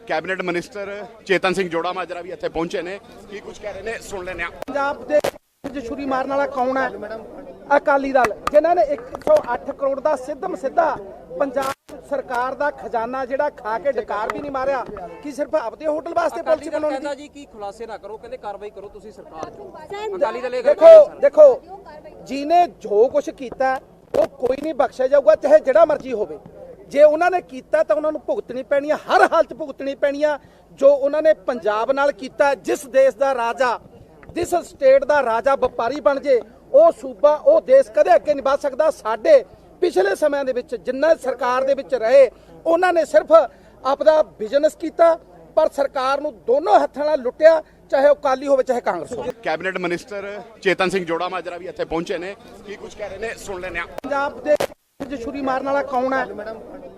Cabinet minister ਚੇਤਨ ਸਿੰਘ ਜੋੜਾ ਮਾਜਰਾ ਵੀ ਇੱਥੇ ਪਹੁੰਚੇ ਨੇ। ਕੀ ਕੁਝ ਕਹਿ ਰਹੇ ਨੇ? ਸੁਣ ਲੈਣੇ ਆ ਪੰਜਾਬ ਦੇ ਵਿੱਚ ਛੁਰੀ ਮਾਰਨ ਵਾਲਾ ਕੌਣ ਹੈ? ਅਕਾਲੀ ਦਲ ਜਿਨ੍ਹਾਂ ਨੇ 108 ਕਰੋੜ ਦਾ ਸਿੱਧਮ ਸਿੱਧਾ ਪੰਜਾਬ ਸਰਕਾਰ ਦਾ ਖਜ਼ਾਨਾ ਜਿਹੜਾ ਖਾ ਕੇ ਡਕਾਰ ਵੀ ਨਹੀਂ ਮਾਰਿਆ ਕੀ ਸਿਰਫ ਆਪਦੇ ਹੋਟਲ ਵਾਸਤੇ ਪਾਲਿਸੀ ਬਣਾਉਣੀ ਕਹਿੰਦਾ ਜੀ ਕੀ ਖੁਲਾਸੇ ਨਾ ਕਰੋ ਕਹਿੰਦੇ ਕਾਰਵਾਈ ਕਰੋ ਤੁਸੀਂ ਸਰਕਾਰ ਚੋਂ। ਅਕਾਲੀ ਦਲ ਇਹ ਦੇਖੋ। ਦੇਖੋ ਜਿਹਨੇ ਜੋ ਕੁਝ ਕੀਤਾ ਉਹ ਕੋਈ ਨਹੀਂ ਬਖਸ਼ਿਆ ਜਾਊਗਾ ਚਾਹੇ ਜਿਹੜਾ ਮਰਜ਼ੀ ਹੋਵੇ। ਜੇ ਉਹਨਾਂ ਨੇ ਕੀਤਾ ਤਾਂ ਉਹਨਾਂ ਨੂੰ ਭੁਗਤਣੀ ਪੈਣੀ ਆ ਹਰ ਹਾਲਤ ਭੁਗਤਣੀ ਪੈਣੀ ਆ। ਜੋ ਉਹਨਾਂ ਨੇ ਪੰਜਾਬ ਨਾਲ ਕੀਤਾ ਜਿਸ ਦੇਸ਼ ਦਾ ਰਾਜਾ ਜਿਸ ਸਟੇਟ ਦਾ ਰਾਜਾ ਵਪਾਰੀ ਬਣ ਜੇ ਉਹ ਸੂਬਾ ਉਹ ਦੇਸ਼ ਕਦੇ ਅੱਗੇ ਨਹੀਂ ਵਧ ਸਕਦਾ। ਸਾਡੇ ਪਿਛਲੇ ਸਮਿਆਂ ਦੇ ਵਿੱਚ ਜਿੰਨਾ ਸਰਕਾਰ ਦੇ ਵਿੱਚ ਰਹੇ ਉਹਨਾਂ ਨੇ ਸਿਰਫ ਆਪਦਾ ਬਿਜ਼ਨਸ ਕੀਤਾ ਪਰ ਸਰਕਾਰ ਨੂੰ ਦੋਨੋਂ ਹੱਥਾਂ ਨਾਲ ਲੁੱਟਿਆ ਚਾਹੇ ਉਹ ਕਾਲੀ ਹੋਵੇ ਚਾਹੇ ਕਾਂਗਰਸ ਹੋਵੇ। ਕੈਬਨਿਟ ਮਿਨਿਸਟਰ ਚੇਤਨ ਸਿੰਘ ਜੋੜਾ ਮਾਜਰਾ ਵੀ ਇੱਥੇ ਪਹੁੰਚੇ ਨੇ। ਕੀ ਕੁਝ ਕਹਿ ਰਹੇ ਨੇ? ਸੁਣ ਲੈਣੇ ਆ ਪੰਜਾਬ ਦੇ ਛੁਰੀ ਮਾਰਨ ਵਾਲਾ ਕੌਣ ਹੈ?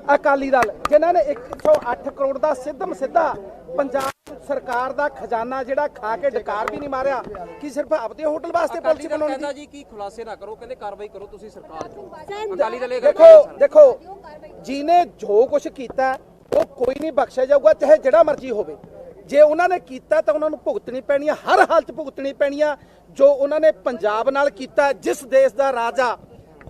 ਅਕਾਲੀ ਦਲ ਜਿਨ੍ਹਾਂ ਨੇ 108 ਕਰੋੜ ਦਾ ਸਿੱਧਮ ਸਿੱਧਾ ਪੰਜਾਬ ਸਰਕਾਰ ਦਾ ਖਜ਼ਾਨਾ ਜਿਹੜਾ ਖਾ ਕੇ ਡਕਾਰ ਵੀ ਨਹੀਂ ਮਾਰਿਆ ਕੀ ਸਿਰਫ ਆਪਦੇ ਹੋਟਲ ਵਾਸਤੇ ਪਾਲਿਸੀ ਬਣਾਉਣੀ ਕਹਿੰਦਾ ਜੀ ਕੀ ਖੁਲਾਸੇ ਨਾ ਕਰੋ ਕਹਿੰਦੇ ਕਾਰਵਾਈ ਕਰੋ ਤੁਸੀਂ ਸਰਕਾਰ ਚੋਂ ਅਕਾਲੀ ਦਲ ਦੇਖੋ। ਦੇਖੋ ਜਿਹਨੇ ਜੋ ਕੁਝ ਕੀਤਾ ਉਹ ਕੋਈ ਨਹੀਂ ਬਖਸ਼ਿਆ ਜਾਊਗਾ ਚਾਹੇ ਜਿਹੜਾ ਮਰਜ਼ੀ ਹੋਵੇ ਜੇ ਉਹਨਾਂ ਨੇ ਕੀਤਾ ਤਾਂ ਉਹਨਾਂ ਨੂੰ ਭੁਗਤਣੀ ਪੈਣੀ ਆ ਹਰ ਹਾਲਤ ਭੁਗਤਣੀ ਪੈਣੀ ਆ ਜੋ ਉਹਨਾਂ ਨੇ ਪੰਜਾਬ ਨਾਲ ਕੀਤਾ ਜਿਸ ਦੇਸ਼ ਦਾ ਰਾਜਾ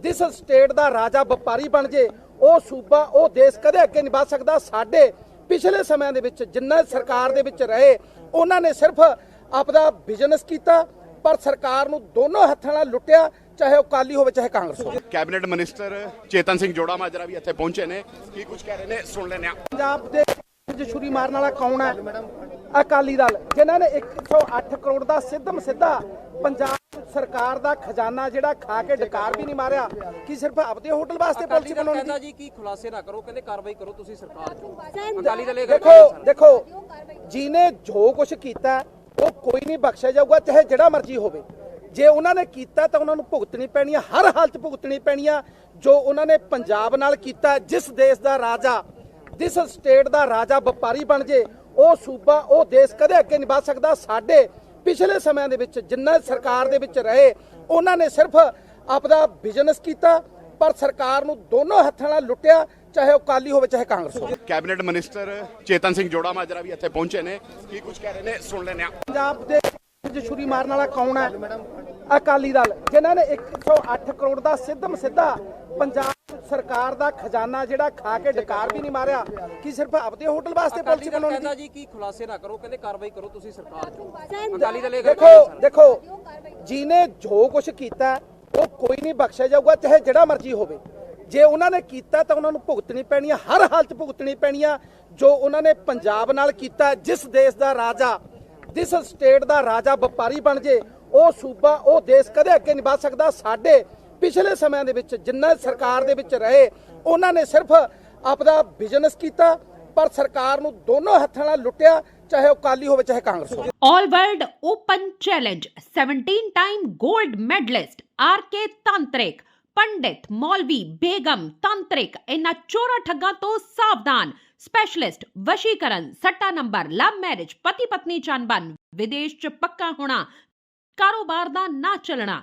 ਜਿਸ ਸਟੇਟ ਦਾ ਰਾਜਾ ਵਪਾਰੀ ਬਣ ਜੇ ਉਹ ਸੂਬਾ ਉਹ ਦੇਸ਼ ਕਦੇ ਅੱਗੇ ਨਹੀਂ ਵਧ ਸਕਦਾ। ਸਾਡੇ ਪਿਛਲੇ ਸਮਿਆਂ ਦੇ ਵਿੱਚ ਜਿੰਨਾ ਸਰਕਾਰ ਦੇ ਵਿੱਚ ਰਹੇ ਉਹਨਾਂ ਨੇ ਸਿਰਫ ਆਪਦਾ ਬਿਜ਼ਨਸ ਕੀਤਾ ਪਰ ਸਰਕਾਰ ਨੂੰ ਦੋਨੋਂ ਹੱਥਾਂ ਨਾਲ ਲੁੱਟਿਆ ਚਾਹੇ ਉਹ ਕਾਲੀ ਹੋਵੇ ਚਾਹੇ ਕਾਂਗਰਸ ਹੋਵੇ। ਕੈਬਨਿਟ ਮਿਨਿਸਟਰ ਚੇਤਨ ਸਿੰਘ ਜੋੜਾ ਮਾਜਰਾ ਵੀ ਇੱਥੇ ਪਹੁੰਚੇ ਨੇ। ਕੀ ਕੁਝ ਕਹਿ ਰਹੇ ਨੇ? ਸੁਣ ਲੈਣੇ ਆ ਪੰਜਾਬ ਦੇ ਵਿੱਚ ਛੁਰੀ ਮਾਰਨ ਵਾਲਾ ਕੌਣ ਹੈ? ਅਕਾਲੀ ਦਲ ਜਿਨ੍ਹਾਂ ਨੇ 108 ਕਰੋੜ ਦਾ ਸਿੱਧਮ ਸਿੱਧਾ ਪੰਜਾਬ ਸਰਕਾਰ ਦਾ ਖਜ਼ਾਨਾ ਜਿਹੜਾ ਖਾ ਕੇ ਡਕਾਰ ਵੀ ਨਹੀਂ ਮਾਰਿਆ ਕੀ ਸਿਰਫ ਆਪਦੇ ਹੋਟਲ ਵਾਸਤੇ ਪਾਲਿਸੀ ਬਣਾਉਣੀ ਕਹਿੰਦਾ ਜੀ ਕੀ ਖੁਲਾਸੇ ਨਾ ਕਰੋ ਕਹਿੰਦੇ ਕਾਰਵਾਈ ਕਰੋ ਤੁਸੀਂ ਸਰਕਾਰ ਚੋਂ। ਅਕਾਲੀ ਦਲ ਦੇਖੋ। ਦੇਖੋ ਜਿਹਨੇ ਜੋ ਕੁਝ ਕੀਤਾ ਉਹ ਕੋਈ ਨਹੀਂ ਬਖਸ਼ਿਆ ਜਾਊਗਾ ਚਾਹੇ ਜਿਹੜਾ ਮਰਜ਼ੀ ਹੋਵੇ। ਜੇ ਉਹਨਾਂ ਨੇ ਕੀਤਾ ਤਾਂ ਉਹਨਾਂ ਨੂੰ ਭੁਗਤਣੀ ਪੈਣੀ ਆ ਹਰ ਹਾਲਤ ਭੁਗਤਣੀ ਪੈਣੀ ਆ। ਜੋ ਉਹਨਾਂ ਨੇ ਪੰਜਾਬ ਨਾਲ ਕੀਤਾ ਜਿਸ ਦੇਸ਼ ਦਾ ਰਾਜਾ ਜਿਸ ਸਟੇਟ ਦਾ ਰਾਜਾ ਵਪਾਰੀ ਬਣ ਜੇ ਉਹ ਸੂਬਾ ਉਹ ਦੇਸ਼ ਕਦੇ ਅੱਗੇ ਨਹੀਂ ਵਧ ਸਕਦਾ। ਸਾਡੇ ਪਿਛਲੇ ਸਮਿਆਂ ਦੇ ਵਿੱਚ ਜਿੰਨਾ ਸਰਕਾਰ ਦੇ ਵਿੱਚ ਰਹੇ ਉਹਨਾਂ ਨੇ ਸਿਰਫ ਆਪਦਾ ਬਿਜ਼ਨਸ ਕੀਤਾ ਪਰ ਸਰਕਾਰ ਨੂੰ ਦੋਨੋਂ ਹੱਥਾਂ ਨਾਲ ਲੁੱਟਿਆ ਚਾਹੇ ਉਹ ਕਾਲੀ ਹੋਵੇ ਚਾਹੇ ਕਾਂਗਰਸ ਹੋਵੇ। ਕੈਬਨਿਟ ਮਿਨਿਸਟਰ ਚੇਤਨ ਸਿੰਘ ਜੋੜਾ ਮਾਜਰਾ ਵੀ ਇੱਥੇ ਪਹੁੰਚੇ ਨੇ। ਕੀ ਕੁਝ ਕਹਿ ਰਹੇ ਨੇ? ਸੁਣ ਲੈਣੇ ਆ ਪੰਜਾਬ ਦੇ ਵਿੱਚ ਛੁਰੀ ਮਾਰਨ ਵਾਲਾ ਕੌਣ ਹੈ? ਅਕਾਲੀ ਦਲ ਜਿਨ੍ਹਾਂ ਨੇ 108 ਕਰੋੜ ਦਾ ਸਿੱਧਮ ਸਿੱਧਾ ਪੰਜਾਬ ਸਰਕਾਰ ਦਾ ਖਜ਼ਾਨਾ ਜਿਹੜਾ ਖਾ ਕੇ ਡਕਾਰ ਵੀ ਨਹੀਂ ਮਾਰਿਆ ਕੀ ਸਿਰਫ ਆਪਦੇ ਹੋਟਲ ਵਾਸਤੇ ਪਾਲਿਸੀ ਬਣਾਉਣੀ ਕਹਿੰਦਾ ਜੀ ਕੀ ਖੁਲਾਸੇ ਨਾ ਕਰੋ ਕਹਿੰਦੇ ਕਾਰਵਾਈ ਕਰੋ ਤੁਸੀਂ ਸਰਕਾਰ ਚੋਂ। ਅਕਾਲੀ ਦਲ ਦੇਖੋ। ਦੇਖੋ ਜਿਹਨੇ ਜੋ ਕੁਝ ਕੀਤਾ ਉਹ ਕੋਈ ਨਹੀਂ ਬਖਸ਼ਿਆ ਜਾਊਗਾ ਚਾਹੇ ਜਿਹੜਾ ਮਰਜ਼ੀ ਹੋਵੇ। ਜੇ ਉਹਨਾਂ ਨੇ ਕੀਤਾ ਤਾਂ ਉਹਨਾਂ ਨੂੰ ਭੁਗਤਣੀ ਪੈਣੀ ਆ ਹਰ ਹਾਲਤ ਭੁਗਤਣੀ ਪੈਣੀ ਆ। ਜੋ ਉਹਨਾਂ ਨੇ ਪੰਜਾਬ ਨਾਲ ਕੀਤਾ ਜਿਸ ਦੇਸ਼ ਦਾ ਰਾਜਾ ਜਿਸ ਸਟੇਟ ਦਾ ਰਾਜਾ ਵਪਾਰੀ ਬਣ ਜੇ ਉਹ ਸੂਬਾ ਉਹ ਦੇਸ਼ ਕਦੇ ਅੱਗੇ ਨਹੀਂ ਵਧ ਸਕਦਾ। ਸਾਡੇ ਪਿਛਲੇ ਸਮਿਆਂ ਦੇ ਵਿੱਚ ਜਿੰਨਾ ਸਰਕਾਰ ਦੇ ਵਿੱਚ ਰਹੇ, ਉਹਨਾਂ ਨੇ ਸਿਰਫ ਆਪਦਾ ਬਿਜ਼ਨਸ ਕੀਤਾ, ਪਰ ਸਰਕਾਰ ਨੂੰ ਦੋਨੋਂ ਹੱਥਾਂ ਨਾਲ ਲੁੱਟਿਆ, ਚਾਹੇ ਉਹ ਕਾਲੀ ਹੋਵੇ, ਚਾਹੇ ਕਾਂਗਰਸ ਹੋਵੇ। All World Open Challenge 17 time gold medalist RK Tantrik ਪੰਡਿਤ ਮੌਲਵੀ ਬੇਗਮ ਤੰਤਰਿਕ ਇਹਨਾਂ ਚੋਰਾ ਠੱਗਾਂ ਤੋਂ ਸਾਵਧਾਨ ਸਪੈਸ਼ਲਿਸਟ ਵਸ਼ੀਕਰਨ, ਸੱਟਾ ਨੰਬਰ ਲਵ ਮੈਰਿਜ ਪਤੀ ਪਤਨੀ ਚੰਬਨ ਵਿਦੇਸ਼ ਚ ਪੱਕਾ ਹੋਣਾ, ਕਾਰੋਬਾਰ ਦਾ ਨਾ ਚੱਲਣਾ